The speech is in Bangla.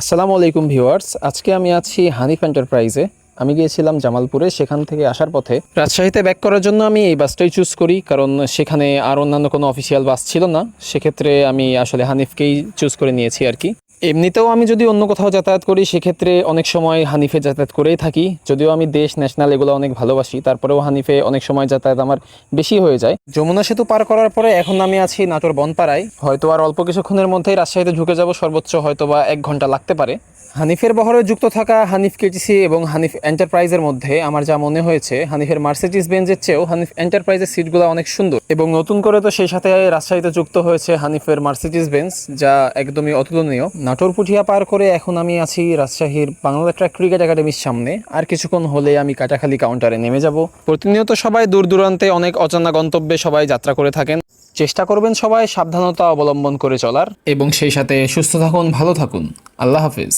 আসসালামু আলাইকুম ভিউয়ার্স, আজকে আমি আছি হানিফ এন্টারপ্রাইজে। আমি গিয়েছিলাম জামালপুরে, সেখান থেকে আসার পথে। রাজশাহীতে ব্যাক করার জন্য আমি এই বাসটাই চুজ করি, কারণ সেখানে আর অন্যান্য কোনো অফিসিয়াল বাস ছিল না। সেক্ষেত্রে আমি আসলে হানিফকেই চুজ করে নিয়েছি আর কি। এমনিতেও আমি যদি অন্য কোথাও যাতায়াত করি, সেক্ষেত্রে অনেক সময় হানিফে যাতায়াত করেই থাকি। যদিও আমি দেশ ন্যাশনাল এগুলো অনেক ভালোবাসি, তারপরেও হানিফে অনেক সময় যাতায়াত আমার বেশি হয়ে যায়। যমুনা সেতু পার করার পরে এখন আমি আছি নাটোর বনপাড়ায়। হয়তো আর অল্প কিছুক্ষণের মধ্যেই রাজশাহীতে ঢুকে যাব, সর্বোচ্চ হয়তো বা এক ঘণ্টা লাগতে পারে। হানিফের বহরে যুক্ত থাকা হানিফ কেটিসি এবং হানিফ এন্টারপ্রাইজের মধ্যে আমার যা মনে হয়েছে, হানিফের মার্সিডিস বেঞ্জের চেয়েও হানিফ এন্টারপ্রাইজের সিটগুলো অনেক সুন্দর। এবং নতুন করে তো সেই সাথে রাজশাহীতে যুক্ত হয়েছে হানিফের মার্সিডিস বেঞ্জ যা একদমই অতুলনীয়। নাটোর পুঠিয়া পার করে এখন আমি আছি রাজশাহীর বাংলা ট্র্যাক ক্রিকেট একাডেমির সামনে। আর কিছুক্ষণ হলে আমি কাটাখালি কাউন্টারে নেমে যাব। প্রতিনিয়ত সবাই দূর দূরান্তে অনেক অজানা গন্তব্যে সবাই যাত্রা করে থাকেন। চেষ্টা করবেন সবাই সাবধানতা অবলম্বন করে চলার। এবং সেই সাথে সুস্থ থাকুন, ভালো থাকুন। আল্লাহ হাফিজ।